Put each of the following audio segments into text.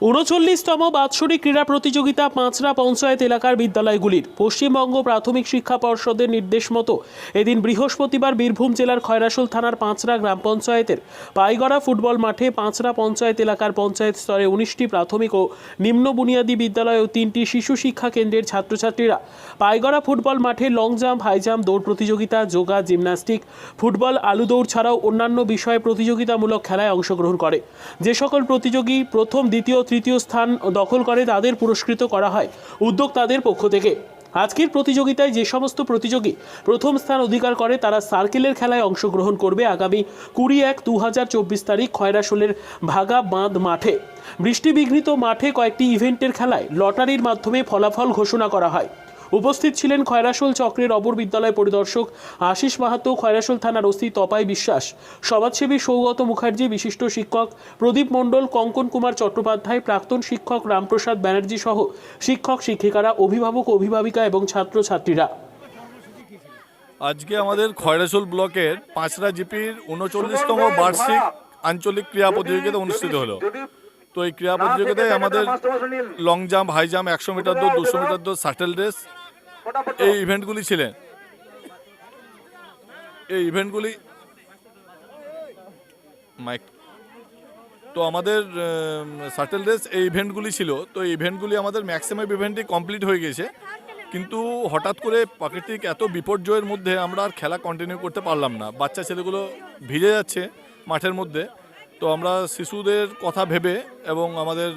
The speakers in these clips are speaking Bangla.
উনচল্লিশতম বাৎসরিক ক্রীড়া প্রতিযোগিতা পাঁচরা পঞ্চায়েত এলাকার বিদ্যালয়গুলির পশ্চিমবঙ্গ প্রাথমিক শিক্ষা পর্ষদের নির্দেশ মতো এদিন বৃহস্পতিবার বীরভূম জেলার খয়রাসোল থানার পাঁচরা গ্রাম পঞ্চায়েতের পাইগড়া ফুটবল মাঠে পাঁচরা পঞ্চায়েত এলাকার পঞ্চায়েত স্তরে উনিশটি প্রাথমিক ও নিম্ন বুনিয়াদী বিদ্যালয় ও তিনটি শিশু শিক্ষা কেন্দ্রের ছাত্রছাত্রীরা পাইগড়া ফুটবল মাঠে লং জাম্প, হাই জাম্প, দৌড় প্রতিযোগিতা, যোগা, জিমন্যাস্টিক, ফুটবল, আলু দৌড় ছাড়াও অন্যান্য বিষয়ে প্রতিযোগিতামূলক খেলায় অংশগ্রহণ করে। যে সকল প্রতিযোগী প্রথম, দ্বিতীয় তৃতীয় স্থান দখল করে তাদের পুরস্কৃত করা হয় উদ্যোগ তাদের পক্ষ থেকে। আজকের প্রতিযোগিতায় যে সমস্ত প্রতিযোগী প্রথম স্থান অধিকার করে, তারা সার্কেলের খেলায় অংশগ্রহণ করবে আগামী কুড়ি এক দু হাজার চব্বিশ তারিখ খয়রাসোলের ভাগা বাঁধ মাঠে। বৃষ্টিবিঘ্নিত মাঠে কয়েকটি ইভেন্টের খেলায় লটারির মাধ্যমে ফলাফল ঘোষণা করা হয়। উপস্থিত ছিলেন খয়রাসোল চক্রের অপর বিদ্যালয় পরিদর্শক আশিস মাহাতো, খয়রাসোল থানার ওসি তপাই বিশ্বাস, সমাজসেবী সৌগত মুখার্জি, বিশিষ্ট শিক্ষক প্রদীপ মণ্ডল, কঙ্কন কুমার চট্টোপাধ্যায়, প্রাক্তন শিক্ষক রামপ্রসাদ ব্যানার্জি সহ শিক্ষক, শিক্ষিকারা, অভিভাবক, অভিভাবিকা এবং ছাত্রছাত্রীরা। আজকে আমাদের খয়রাসোল ব্লকের পাঁচরা জিপির উনচল্লিশতম বার্ষিক আঞ্চলিক ক্রীড়া প্রতিযোগিতা অনুষ্ঠিত হলো। তো এই ক্রীড়া প্রতিযোগিতায় আমাদের লং জাম্প হাই জাম্প একশো মিটার দৌড়, দুশো মিটার দৌড় শাটেল রেস এই ইভেন্টগুলি ছিলেন। এই ইভেন্টগুলি মাইক। তো আমাদের শাটেল রেস এই ইভেন্টগুলি ছিল। তো এই ইভেন্টগুলি আমাদের ম্যাক্সিমাম ইভেন্টই কমপ্লিট হয়ে গেছে। কিন্তু হঠাৎ করে প্রাকৃতিক এত বিপর্যয়ের মধ্যে আমরা আর খেলা কন্টিনিউ করতে পারলাম না। বাচ্চা ছেলেগুলো ভিজে যাচ্ছে মাঠের মধ্যে। তো আমরা শিশুদের কথা ভেবে এবং আমাদের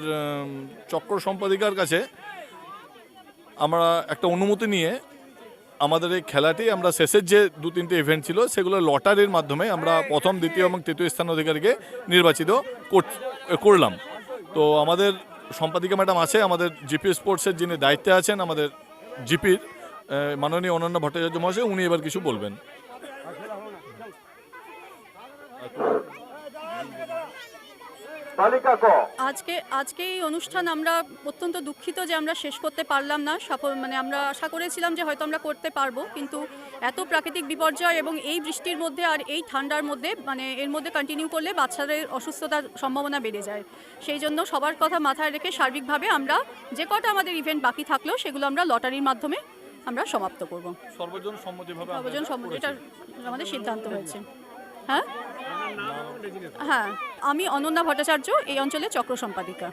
চক্র সম্পাদিকার কাছে আমরা একটা অনুমতি নিয়ে আমাদের এই খেলাটি আমরা শেষের যে দু তিনটে ইভেন্ট ছিল, সেগুলো লটারির মাধ্যমে আমরা প্রথম, দ্বিতীয় এবং তৃতীয় স্থান অধিকারীকে নির্বাচিত কর- করলাম। তো আমাদের সম্পাদিকা ম্যাডাম আছে, আমাদের জিপি স্পোর্টসের যিনি দায়িত্বে আছেন, আমাদের জিপির মাননীয় অনন্য ভট্টাচার্য মহাশয়, উনি এবার কিছু বলবেন। তালিকা ক। আজকে আজকে এই অনুষ্ঠান আমরা অত্যন্ত দুঃখিত যে আমরা শেষ করতে পারলাম না। সফল মানে আমরা আশা করেছিলাম যে হয়তো আমরা করতে পারব কিন্তু এত প্রাকৃতিক বিপর্যয় এবং এই বৃষ্টির মধ্যে আর এই ঠান্ডার মধ্যে মানে এর মধ্যে কন্টিনিউ করলে বাচ্চাদের অসুস্থতার সম্ভাবনা বেড়ে যায়। সেই জন্য সবার কথা মাথায় রেখে সার্বিকভাবে আমরা যে কটা আমাদের ইভেন্ট বাকি থাকল সেগুলো আমরা লটারির মাধ্যমে আমরা সমাপ্ত করব। সর্বজন সম্মতিভাবে সর্বজন এটা সম্মতি এটা আমাদের সিদ্ধান্ত হয়েছে। হ্যাঁ? হ্যাঁ আমি অনন্যা ভট্টাচার্য এই অঞ্চলে চক্র সম্পাদিকা।